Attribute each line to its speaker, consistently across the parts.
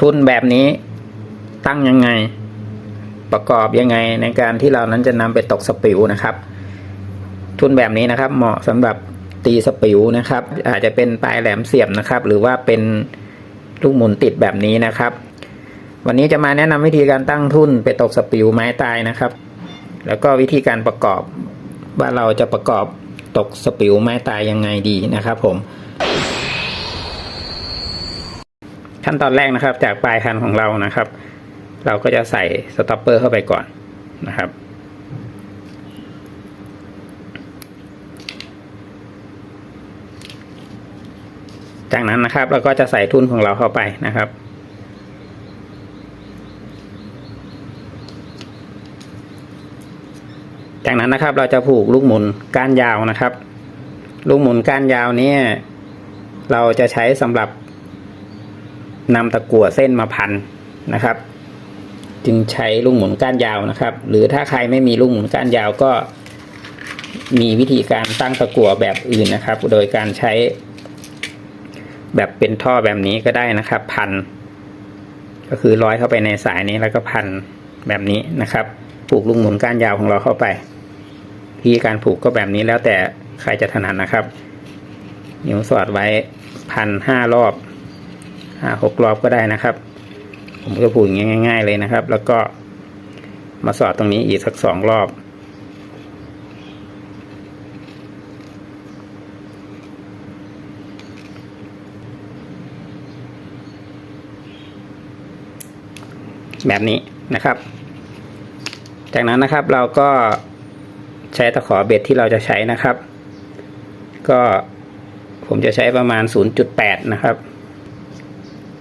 Speaker 1: ทุนแบบนี้ตั้งยังไง ประกอบยังไงในการที่เรานั้นจะนำไปตกสปิวนะครับ ทุนแบบนี้นะครับ เหมาะสำหรับตีสปิวนะครับ อาจจะเป็นปลายแหลมเสียบนะครับ หรือว่าเป็นลูกหมุนติดแบบนี้นะครับ วันนี้จะมาแนะนำวิธีการตั้งทุนไปตกสปิวไม้ตายนะครับ แล้วก็วิธีการประกอบว่าเราจะประกอบตกสปิวไม้ตายยังไงดีนะครับ ผม ขั้นตอนแรกนะครับ จากปลายคันของเรานะครับ เราก็จะใส่สต็อปเปอร์เข้าไปก่อนนะครับจากนั้นนะครับเราก็จะใส่ทุนของเราเข้าไปนะครับ จากนั้นนะครับเราจะผูกลูกหมุนก้านยาวนะครับ ลูกหมุนก้านยาวนี้เราจะใช้สำหรับ นำตะกั่วเส้นมาพันนะครับ จึงใช้ลูกหมุนก้านยาวนะครับ หรือถ้าใครไม่มีลูกหมุนก้านยาวก็ มีวิธีการตั้งตะกั่วแบบอื่นนะครับ โดยการใช้ แบบเป็นท่อแบบนี้ก็ได้นะครับ พัน ก็คือร้อยเข้าไปในสายนี้แล้วก็พันแบบนี้นะครับผูกลูกหมุนก้านยาวของเราเข้าไปวิธีการผูกก็แบบนี้แล้วแต่ใครจะถนัดนะครับ นิ้วสอดไว้พันห้ารอบ ห้าหกรอบก็ได้นะครับ ผมก็ผูกอย่างง่าย ๆ เลยนะครับ แล้วก็มาสอดตรงนี้อีกสักสองรอบ แบบนี้นะครับ จากนั้นนะครับเราก็ใช้ตะขอเบ็ดที่เราจะใช้นะครับ ก็ผมจะใช้ประมาณ 0.8 นะครับ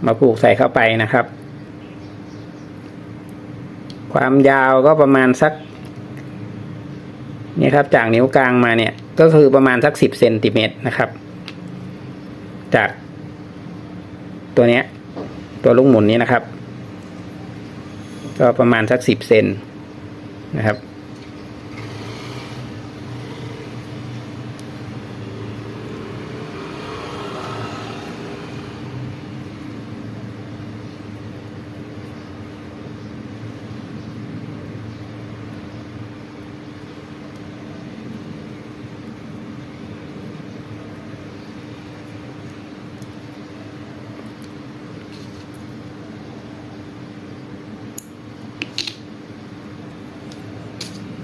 Speaker 1: มาผูกใส่เข้าไปนะครับ ความยาวก็ประมาณสักนี่ครับจากนิ้วกลางมาเนี่ยก็คือประมาณสัก10เซนติเมตรนะครับ จาก ตัวเนี้ย ตัวลูกหมุนนี้นะครับ ก็ประมาณสักสิบเซนนะครับ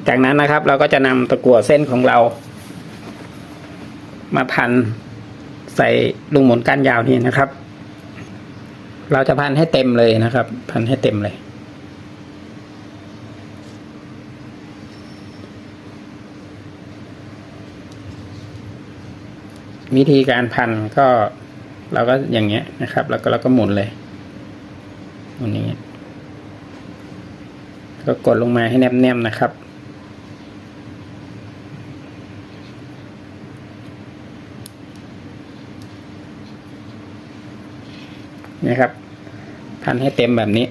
Speaker 1: จากนั้นนะครับเราก็จะนำตะกั่วเส้นของเรา มาพันใส่ลูกหมุนก้านยาวนี้นะครับ เราจะพันให้เต็มเลยนะครับ พันให้เต็มเลย วิธีการพันก็เราก็อย่างเงี้ยนะครับ แล้วก็เราก็หมุนเลยหมุนอย่างเงี้ยก็กดลงมาให้แนบๆนะครับ นี่ครับ พันให้เต็มแบบนี้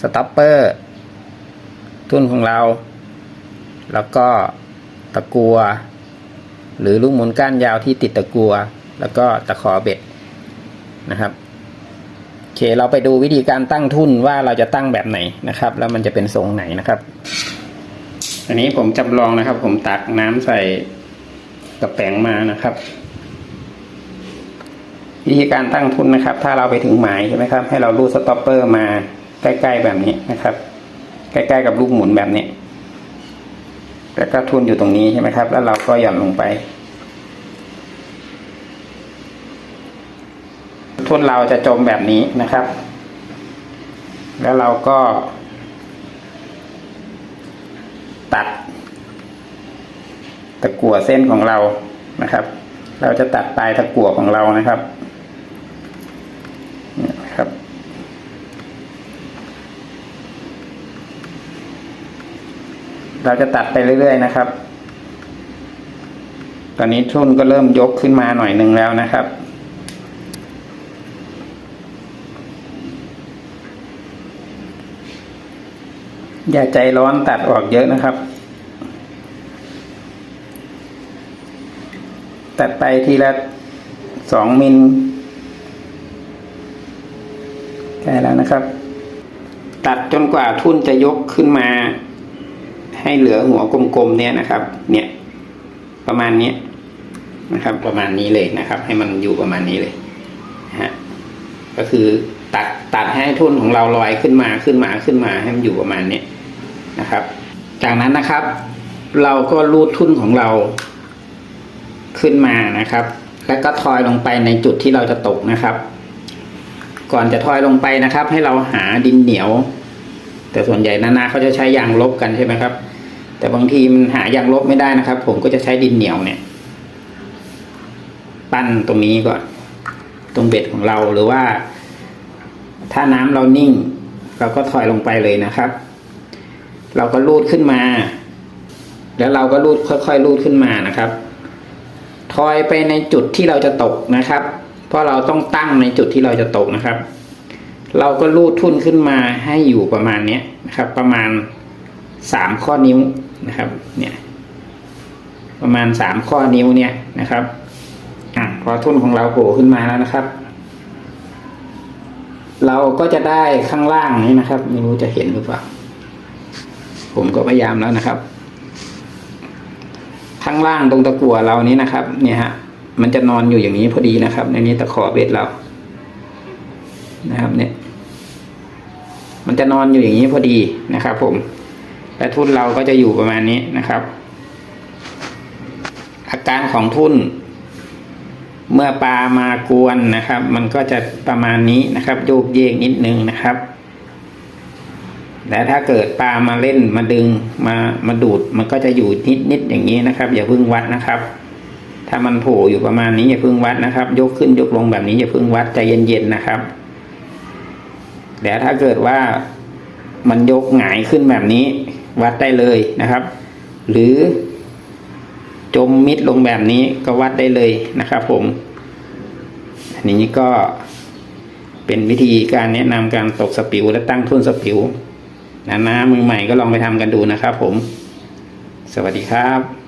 Speaker 1: สต็อปเปอร์ ทุ่นของเรา แล้วก็ตะกัว หรือลูกหมุนก้านยาวที่ติดตะกัว แล้วก็ตะขอเบ็ดนะครับโอเคเราไปดูวิธีการตั้งทุ่นว่าเราจะตั้งแบบไหนนะครับ แล้วมันจะเป็นทรงไหนนะครับ อันนี้ผมจำลองนะครับ ผมตักน้ำใส่ กระแป้งมานะครับ วิธีการตั้งทุนนะครับ ถ้าเราไปถึงหมายใช่ไหมครับ ให้เราลูดสต็อปเปอร์มาใกล้ๆแบบนี้นะครับ ใกล้ๆกับลูกหมุนแบบนี้แล้วก็ทุนอยู่ตรงนี้ใช่ไหมครับ แล้วเราก็หย่อนลงไป ทุนเราจะจมแบบนี้นะครับ แล้วเราก็ ตัด ตะกั่วเส้นของเรานะครับ เราจะตัดปลายตะกั่วของเรานะครับเนี่ยครับ เราจะตัดไปเรื่อย ๆ นะครับ ตอนนี้ทุ่นก็เริ่มยกขึ้นมาหน่อยหนึ่งแล้วนะครับอย่าใจร้อนตัดออกเยอะนะครับ ตัดไปทีละสองมิลใกล้แล้วนะครับ ตัดจนกว่าทุ่นจะยกขึ้นมา ให้เหลือหัวกลมๆเนี่ยนะครับ เนี่ย ประมาณนี้นะครับ ประมาณนี้เลยนะครับ ให้มันอยู่ประมาณนี้เลยฮะก็คือตัดตัดให้ทุ่นของเราลอยขึ้นมาขึ้นมาขึ้นมาให้มันอยู่ประมาณนี้นะครับ จากนั้นนะครับ เราก็รูดทุ่นของเรา ขึ้นมานะครับ แล้วก็ทอยลงไปในจุดที่เราจะตกนะครับ ก่อนจะทอยลงไปนะครับ ให้เราหาดินเหนียว แต่ส่วนใหญ่นานาเขาจะใช้ยางลบกันใช่ไหมครับ แต่บางทีมันหายางลบไม่ได้นะครับ ผมก็จะใช้ดินเหนียวเนี่ย ปั้นตรงนี้ก่อน ตรงเบ็ดของเราหรือว่า ถ้าน้ำเรานิ่ง เราก็ถอยลงไปเลยนะครับ เราก็ลูดขึ้นมา แล้วเราก็ลูดค่อยๆลูดขึ้นมานะครับ ทอยไปในจุดที่เราจะตกนะครับ เพราะเราต้องตั้งในจุดที่เราจะตกนะครับ เราก็ลูดทุ่นขึ้นมาให้อยู่ประมาณเนี้ยนะครับ ประมาณสามข้อนิ้วนะครับ เนี่ย ประมาณสามข้อนิ้วเนี่ยนะครับอะพอทุ่นของเราโผล่ขึ้นมาแล้วนะครับ เราก็จะได้ข้างล่างนี้นะครับ ไม่รู้จะเห็นหรือเปล่าผมก็พยายามแล้วนะครับ ข้างล่างตรงตะกั่วเรานี้นะครับ เนี่ยฮะ มันจะนอนอยู่อย่างนี้พอดีนะครับ ในนี้ตะขอเบ็ดเรา นะครับ เนี่ย มันจะนอนอยู่อย่างนี้พอดีนะครับ ผม และทุ่นเราก็จะอยู่ประมาณนี้นะครับ อาการของทุ่นเมื่อปลามากวนนะครับ มันก็จะประมาณนี้นะครับโยกเยกนิดนึงนะครับ แต่ถ้าเกิดปลามาเล่นมาดึงมามาดูดมันก็จะอยู่นิดนิดอย่างนี้นะครับ อย่าพิ่งวัดนะครับ ถ้ามันโผล่อยู่ประมาณนี้อย่าพิ่งวัดนะครับ ยกขึ้นยกลงแบบนี้อย่าพิ่งวัดใจเย็นๆนะครับแต่ถ้าเกิดว่ามันยกหงายขึ้นแบบนี้ วัดได้เลยนะครับ หรือจมมิดลงแบบนี้ก็วัดได้เลยนะครับผมอันนี้ก็เป็นวิธีการแนะนำการตกสปิวและตั้งทุ่นสปิว นะนะมือใหม่ก็ลองไปทำกันดูนะครับผม สวัสดีครับ